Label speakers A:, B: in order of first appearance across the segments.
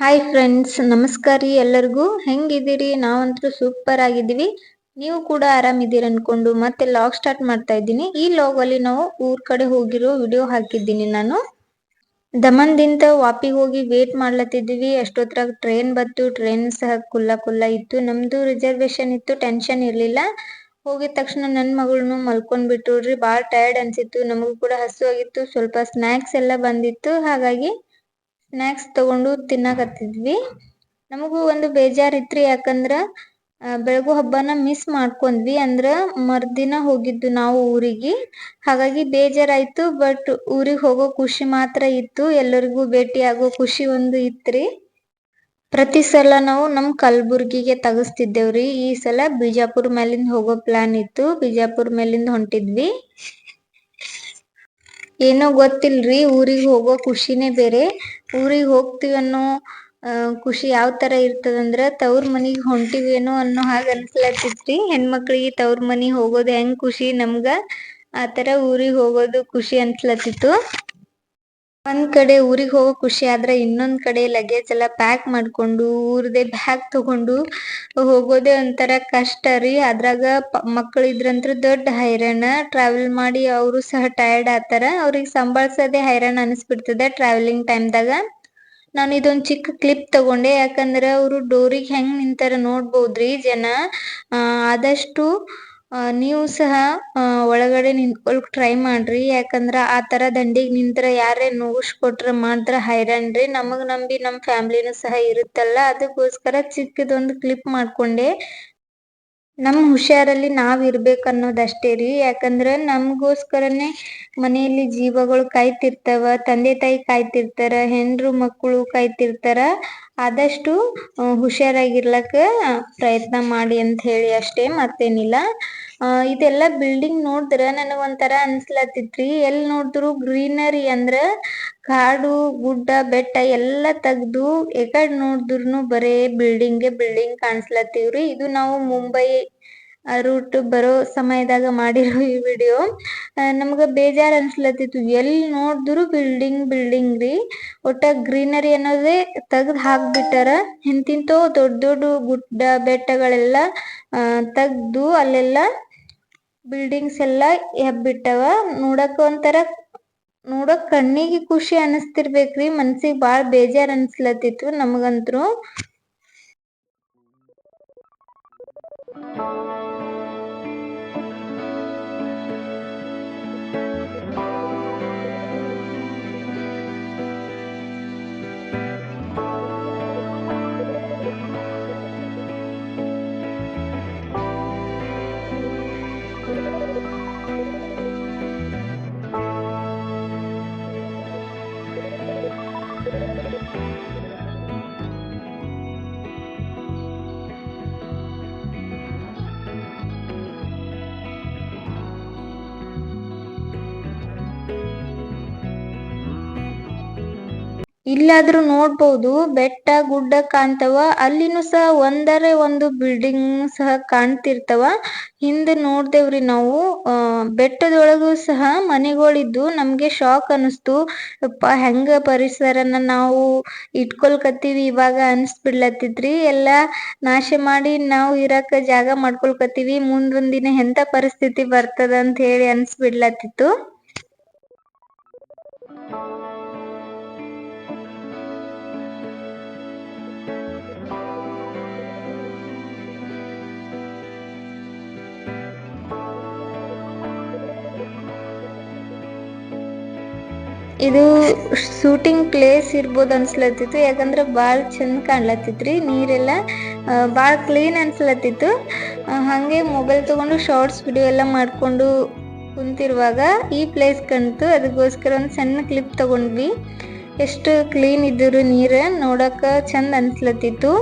A: Hi friends ನಮಸ್ಕಾರ ರೀ ಎಲ್ಲರಿಗೂ. ಹೆಂಗಿದ್ದೀರಿ? ನಾವಂತೂ ಸೂಪರ್ ಆಗಿದ್ದೀವಿ. ನೀವು ಕೂಡ ಆರಾಮಿದ್ದೀರಿ ಅನ್ಕೊಂಡು ಮತ್ತೆ ಲಾಗ್ ಸ್ಟಾರ್ಟ್ ಮಾಡ್ತಾ ಇದ್ದೀನಿ. ಈ ಲಾಗ್ ಅಲ್ಲಿ ನಾವು ಊರ್ ಕಡೆ ಹೋಗಿರೋ ವಿಡಿಯೋ ಹಾಕಿದ್ದೀನಿ ನಾನು. ದಮನ್ದಿಂದ ವಾಪಿಗೆ ಹೋಗಿ ವೇಟ್ ಮಾಡ್ಲತ್ತಿದ್ದೀವಿ. ಅಷ್ಟೊತ್ರಾಗ ಟ್ರೈನ್ ಬಂತು ಟ್ರೈನ್ ಸಹ ಕುಲ್ಲ ಕುಲ್ಲ ಇತ್ತು. ನಮ್ದು ರಿಸರ್ವೇಶನ್ ಇತ್ತು ಟೆನ್ಷನ್ ಇರಲಿಲ್ಲ. ಹೋಗಿದ ತಕ್ಷಣ ನನ್ನ ಮಗಳನ್ನು ಮಲ್ಕೊಂಡ್ ರೀ. ಭಾಳ ಟಯರ್ಡ್ ಅನ್ಸಿತ್ತು. ನಮಗೂ ಕೂಡ ಹಸು ಆಗಿತ್ತು. ಸ್ವಲ್ಪ ಸ್ನ್ಯಾಕ್ಸ್ ಎಲ್ಲ ಬಂದಿತ್ತು. ಹಾಗಾಗಿ ಸ್ನಾಕ್ಸ್ ತಗೊಂಡು ತಿನ್ನಕತ್ತಿದ್ವಿ ನಮಗೂ ಒಂದು ಬೇಜಾರಿತ್ರಿ, ಯಾಕಂದ್ರ ಬೆಳಗು ಹಬ್ಬನ ಮಿಸ್ ಮಾಡ್ಕೊಂಡ್ವಿ. ಅಂದ್ರ, ಮರ್ದಿನ ಹೋಗಿದ್ದು ನಾವು ಊರಿಗೆ. ಹಾಗಾಗಿ ಬೇಜಾರಾಯ್ತು ಬಟ್ ಊರಿಗೆ ಹೋಗೋ ಖುಷಿ ಮಾತ್ರ ಇತ್ತು. ಎಲ್ಲರಿಗೂ ಭೇಟಿ ಆಗೋ ಖುಷಿ ಒಂದು ಇತ್ರಿ. ಪ್ರತಿ ಸಲ ನಾವು ನಮ್ಮ ಕಲಬುರ್ಗಿಗೆ ತಗಸ್ತಿದ್ದೇವ್ರಿ. ಈ ಸಲ ಬಿಜಾಪುರ್ ಮೇಲಿಂದ ಹೋಗೋ ಪ್ಲಾನ್ ಇತ್ತು. ಬಿಜಾಪುರ್ ಮೇಲಿಂದ ಹೊಂಟಿದ್ವಿ. ಏನೋ ಗೊತ್ತಿಲ್ರಿ, ಊರಿಗೆ ಹೋಗೋ ಖುಷಿನೇ ಬೇರೆ. ಊರಿಗೆ ಹೋಗ್ತೀವಿ ಅನ್ನೋ ಖುಷಿ ಯಾವ ತರ ಇರ್ತದಂದ್ರ ತವ್ರ ಹೊಂಟಿವಿ ಹೊಂಟಿವೇನೋ ಅನ್ನೋ ಹಾಗೆ ಅನ್ಸ್ಲತ್ತಿತ್ರಿ ಹೆಣ್ಮಕ್ಳಿಗೆ ತವ್ರ ಮನಿಗೆ ಹೋಗೋದು ಹೆಂಗ್ ಖುಷಿ ನಮ್ಗ? ಆತರ ಊರಿಗೆ ಹೋಗೋದು ಖುಷಿ ಅನ್ಸ್ಲತ್ತಿತ್ತು ಒಂದ್ ಕಡೆ ಊರಿಗೆ ಹೋಗೋ ಖುಷಿ ಆದ್ರೆ ಇನ್ನೊಂದ್ ಕಡೆ ಲಗೇಜ್ ಎಲ್ಲ ಪ್ಯಾಕ್ ಮಾಡ್ಕೊಂಡು ಊರ್ದೆ ಬ್ಯಾಗ್ ತಗೊಂಡು ಹೋಗೋದೇ ಒಂಥರ ಕಷ್ಟ ರೀ. ಅದ್ರಾಗ ಮಕ್ಕಳು ಇದ್ರಂತ್ರ ದೊಡ್ಡ ಹೈರಾಣ. ಟ್ರಾವೆಲ್ ಮಾಡಿ ಅವರು ಸಹ ಟಯರ್ಡ್ ಆತರ. ಅವ್ರಿಗೆ ಸಂಭಾಳ್ಸೋದೇ ಹೈರಾಣ ಅನಿಸ್ಬಿಡ್ತದೆ ಟ್ರಾವೆಲಿಂಗ್ ಟೈಮ್ದಾಗ ನಾನು ಇದೊಂದು ಚಿಕ್ಕ ಕ್ಲಿಪ್ ತಗೊಂಡೆ. ಯಾಕಂದ್ರೆ ಅವರು ಡೋರಿಗೆ ಹೆಂಗ್ ನಿಂತಾರ ನೋಡ್ಬೋದ್ರಿ ಜನ. ಆದಷ್ಟು ನೀವು ಸಹ ಒಳಗಡೆ ನಿಂತ್ಕೊಳಕ್ ಟ್ರೈ ಮಾಡ್ರಿ. ಯಾಕಂದ್ರ ಆ ತರ ದಂಡಿಗ್ ನಿಂತ್ರ ಯಾರೇ ಕೊಟ್ರ ಮಾತ್ರ ಹೈರಾಣ್ರಿ ನಮಗ್ ನಂಬಿ ನಮ್ ಫ್ಯಾಮಿಲಿನೂ ಸಹ ಇರುತ್ತಲ್ಲ. ಅದಕ್ಕೋಸ್ಕರ ಚಿಕ್ಕದೊಂದು ಕ್ಲಿಪ್ ಮಾಡ್ಕೊಂಡೆ. ನಮ್ ಹುಷಾರಲ್ಲಿ ನಾವ್ ಇರ್ಬೇಕು ಅನ್ನೋದಷ್ಟೇ ರೀ. ಯಾಕಂದ್ರ ನಮ್ಗೋಸ್ಕರನೇ ಮನೆಯಲ್ಲಿ ಜೀವಗಳು ಕಾಯ್ತಿರ್ತಾವ. ತಂದೆ ತಾಯಿ ಕಾಯ್ತಿರ್ತಾರ, ಹೆಂಡ್ರು ಮಕ್ಕಳು ಕಾಯ್ತಿರ್ತಾರ. ಆದಷ್ಟು ಹುಷಾರಾಗಿರ್ಲಕ್ಕ ಪ್ರಯತ್ನ ಮಾಡಿ ಅಂತ ಹೇಳಿ ಅಷ್ಟೇ, ಮತ್ತೇನಿಲ್ಲ. ಇದೆಲ್ಲ ಬಿಲ್ಡಿಂಗ್ ನೋಡಿದ್ರ ನನಗೆ ಒಂಥರ ಅನ್ಸ್ಲತ್ತಿತ್ರಿ. ಎಲ್ಲಿ ನೋಡಿದ್ರು ಗ್ರೀನರಿ ಅಂದ್ರ ಕಾಡು, ಗುಡ್ಡ, ಬೆಟ್ಟ ಎಲ್ಲಾ ತೆಗ್ದು ಎಕಡ್ ನೋಡಿದ್ರುನು ಬರೇ ಬಿಲ್ಡಿಂಗ್ ಬಿಲ್ಡಿಂಗ್ ಕಾಣಿಸ್ಲತ್ತೀವ್ರಿ. ಇದು ನಾವು ಮುಂಬೈ ರೂಟ್ ಬರೋ ಸಮಯದಾಗ ಮಾಡಿರೋ ಈ ವಿಡಿಯೋ ನಮಗ ಬೇಜಾರ್ ಅನ್ಸ್ಲತ್ತಿತ್ತು. ಎಲ್ಲಿ ನೋಡಿದ್ರು ಬಿಲ್ಡಿಂಗ್ ಬಿಲ್ಡಿಂಗ್ ರೀ. ಒಟ್ಟ ಗ್ರೀನರಿ ಅನ್ನೋದೇ ತೆಗ್ದು ಹಾಕ್ಬಿಟ್ಟಾರ. ಇಂತಿಂತೋ ದೊಡ್ಡ ದೊಡ್ಡ ಗುಡ್ಡ, ಬೆಟ್ಟಗಳೆಲ್ಲ ತೆಗ್ದು ಅಲ್ಲೆಲ್ಲ ಬಿಲ್ಡಿಂಗ್ಸ್ ಎಲ್ಲಾ ಹಬ್ಬಿಟ್ಟವ ನೋಡಕ್ ಒಂಥರ, ನೋಡಕ್ ಕಣ್ಣಿಗೆ ಖುಷಿ ಅನಸ್ತಿರ್ಬೇಕ್ರಿ. ಮನ್ಸಿಗೆ ಬಾಳ ಬೇಜಾರ್ ಅನ್ಸ್ಲತ್ತಿತ್ತು ನಮಗಂತ್ರು. ಇಲ್ಲಾದ್ರೂ ನೋಡ್ಬೋದು, ಬೆಟ್ಟ, ಗುಡ್ಡ ಕಾಣ್ತಾವ, ಅಲ್ಲಿನೂ ಸಹ ಒಂದರೆ ಒಂದು ಬಿಲ್ಡಿಂಗ್ ಸಹ ಕಾಣ್ತಿರ್ತಾವ. ಹಿಂದೆ ನೋಡ್ದೇವ್ರಿ ನಾವು ಬೆಟ್ಟದೊಳಗೂ ಸಹ ಮನೆಗಳಿದ್ದು ನಮ್ಗೆ ಶಾಕ್ ಅನಿಸ್ತು ಯಪ್ಪಾ, ಹೆಂಗ ಪರಿಸರನ ನಾವು ಇಟ್ಕೊಳ್ಕತ್ತೀವಿ ಇವಾಗ ಅನ್ಸ್ಬಿಡ್ಲತ್ತಿತ್ರಿ ಎಲ್ಲಾ ನಾಶ ಮಾಡಿ ನಾವು ಇರಾಕ ಜಾಗ ಮಾಡ್ಕೊಳ್ಕತ್ತೀವಿ. ದಿನ ಎಂತ ಪರಿಸ್ಥಿತಿ ಬರ್ತದ ಅಂತ ಹೇಳಿ ಅನ್ಸ್ಬಿಡ್ಲತ್ತಿತ್ತು. ಇದು ಶೂಟಿಂಗ್ ಪ್ಲೇಸ್ ಇರ್ಬೋದು ಅನ್ಸ್ಲತ್ತಿತ್ತು. ಯಾಕಂದ್ರೆ ಭಾಳ ಚಂದ ಕಾಣ್ಲತ್ತಿತ್ರಿ, ನೀರೆಲ್ಲ ಭಾಳ ಕ್ಲೀನ್ ಅನ್ಸ್ಲತ್ತಿತ್ತು. ಹಾಗೆ ಮೊಬೈಲ್ ತಗೊಂಡು ಶಾರ್ಟ್ಸ್ ವಿಡಿಯೋ ಎಲ್ಲ ಮಾಡಿಕೊಂಡು ಕುಂತಿರುವಾಗ ಈ ಪ್ಲೇಸ್ ಕಾಣ್ತು ಅದಕ್ಕೋಸ್ಕರ ಒಂದು ಸಣ್ಣ ಕ್ಲಿಪ್ ತಗೊಂಡ್ವಿ. ಎಷ್ಟು ಕ್ಲೀನ್ ಇದ್ದರು ನೀರು ನೋಡಕ್ಕೆ ಚಂದ ಅನ್ಸ್ಲತ್ತಿತ್ತು.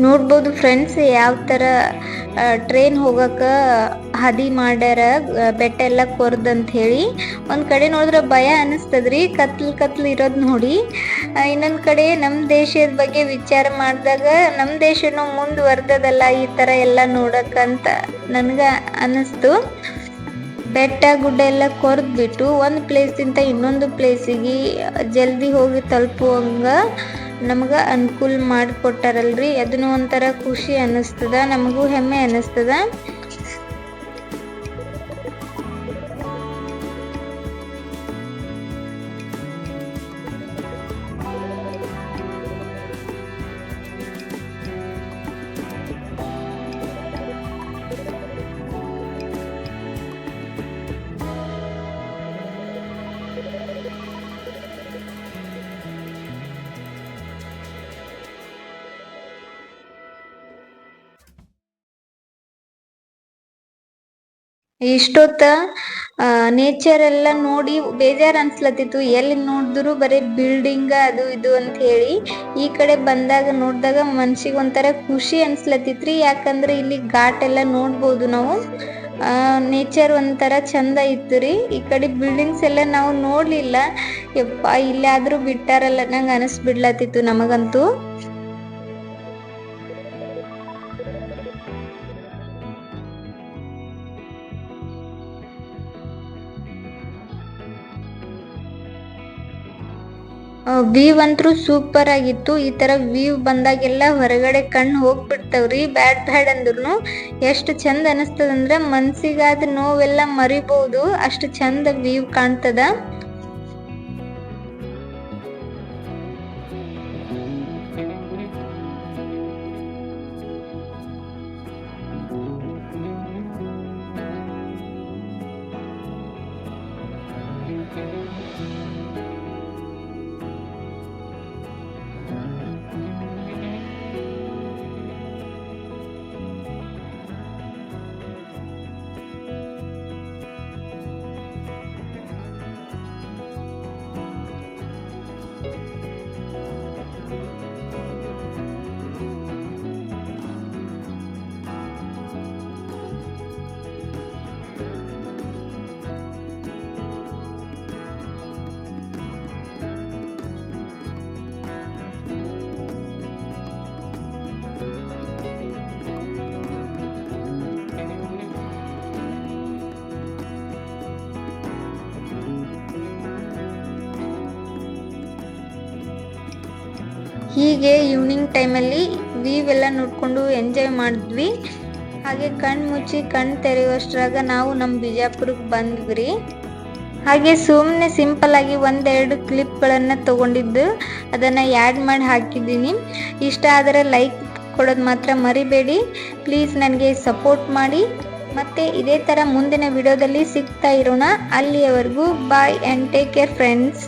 A: ನೋಡ್ಬೋದು ಫ್ರೆಂಡ್ಸ್ ಯಾವ ಥರ ಟ್ರೈನ್ ಹೋಗಕ್ಕೆ ಹದಿ ಮಾಡ್ಯಾರ ಬೆಟ್ಟ ಎಲ್ಲ ಅಂತ ಹೇಳಿ. ಒಂದು ಕಡೆ ನೋಡಿದ್ರೆ ಭಯ ಅನ್ನಿಸ್ತದ್ರಿ ಕತ್ಲು ಕತ್ಲು ಇರೋದು ನೋಡಿ. ಇನ್ನೊಂದು ಕಡೆ ನಮ್ಮ ದೇಶದ ಬಗ್ಗೆ ವಿಚಾರ ಮಾಡಿದಾಗ ನಮ್ಮ ದೇಶನೂ ಮುಂದುವರ್ದದಲ್ಲ ಈ ಥರ ಎಲ್ಲ ನೋಡಕ್ಕಂತ ನನಗೆ ಅನ್ನಿಸ್ತು ಬೆಟ್ಟ ಗುಡ್ಡ ಎಲ್ಲ ಕೊರ್ದ್ಬಿಟ್ಟು ಒಂದು ಪ್ಲೇಸಿಂದ ಇನ್ನೊಂದು ಪ್ಲೇಸಿಗೆ ಜಲ್ದಿ ಹೋಗಿ ತಲುಪುವಂಗ ನಮ್ಗೆ ಅನುಕೂಲ ಮಾಡಿಕೊಟ್ಟಾರಲ್ರಿ. ಅದನ್ನು ಒಂಥರ ಖುಷಿ ಅನ್ನಿಸ್ತದ ನಮಗೂ ಹೆಮ್ಮೆ ಅನ್ನಿಸ್ತದ. ಇಷ್ಟೊತ್ತ ನೇಚರ್ ಎಲ್ಲ ನೋಡಿ ಬೇಜಾರ್ ಅನ್ಸ್ಲತ್ತಿತ್ತು. ಎಲ್ಲಿ ನೋಡಿದ್ರು ಬರೀ ಬಿಲ್ಡಿಂಗ್ ಅದು ಇದು ಅಂತ ಹೇಳಿ, ಈ ಕಡೆ ಬಂದಾಗ ನೋಡಿದಾಗ ಮನ್ಸಿಗೆ ಒಂಥರ ಖುಷಿ ಅನ್ಸ್ಲತ್ತಿತ್ರಿ. ಯಾಕಂದ್ರೆ ಇಲ್ಲಿ ಘಾಟ್ ಎಲ್ಲ ನೋಡ್ಬೋದು ನಾವು. ನೇಚರ್ ಒಂಥರ ಚಂದ ಇತ್ತು ರೀ. ಈ ಕಡೆ ಬಿಲ್ಡಿಂಗ್ಸ್ ಎಲ್ಲ ನಾವು ನೋಡ್ಲಿಲ್ಲ. ಯಪ್ಪ, ಇಲ್ಲಾದ್ರೂ ಬಿಟ್ಟಾರಲ್ಲ, ನಂಗೆ ಅನಿಸ್ಬಿಡ್ಲತ್ತಿತ್ತು ನಮಗಂತೂ. ವ್ಯೂ ಅಂತೂ ಸೂಪರ್ ಆಗಿತ್ತು. ಈ ತರ ವ್ಯೂ ಬಂದಾಗೆಲ್ಲ ಹೊರಗಡೆ ಕಣ್ಣು ಹೋಗ್ಬಿಡ್ತಾವ್ರಿ. ಬ್ಯಾಡ್ ಬ್ಯಾಡ್ ಅಂದ್ರು ಎಷ್ಟು ಚಂದ ಅನಿಸ್ತದಂದ್ರೆ ಮನ್ಸಿಗಾದ ನೋವೆಲ್ಲ ಮರಿಬಹುದು ಅಷ್ಟು ಚಂದ ವ್ಯೂ ಕಾಣ್ತದ. ಹೀಗೆ ಈವ್ನಿಂಗ್ ಟೈಮಲ್ಲಿ ಎಲ್ಲ ನೋಡ್ಕೊಂಡು ಎಂಜಾಯ್ ಮಾಡಿದ್ವಿ. ಹಾಗೆ ಕಣ್ಣು ಮುಚ್ಚಿ ಕಣ್ಣು ತೆರೆಯುವಷ್ಟರಾಗ ನಾವು ನಮ್ಮ ಬಿಜಾಪುರಕ್ಕೆ ಬಂದ್ವಿ. ಹಾಗೆ ಸುಮ್ಮನೆ ಸಿಂಪಲ್ ಆಗಿ ಒಂದೆರಡು ಕ್ಲಿಪ್ಗಳನ್ನು ತಗೊಂಡಿದ್ದು. ಅದನ್ನು ಆ್ಯಡ್ ಮಾಡಿ ಹಾಕಿದ್ದೀನಿ. ಇಷ್ಟ ಆದರೆ ಲೈಕ್ ಕೊಡೋದು ಮಾತ್ರ ಮರಿಬೇಡಿ. ಪ್ಲೀಸ್ ನನಗೆ ಸಪೋರ್ಟ್ ಮಾಡಿ. ಮತ್ತೆ ಇದೇ ಥರ ಮುಂದಿನ ವಿಡಿಯೋದಲ್ಲಿ ಸಿಗ್ತಾ ಇರೋಣ. ಅಲ್ಲಿಯವರೆಗೂ bye and take care friends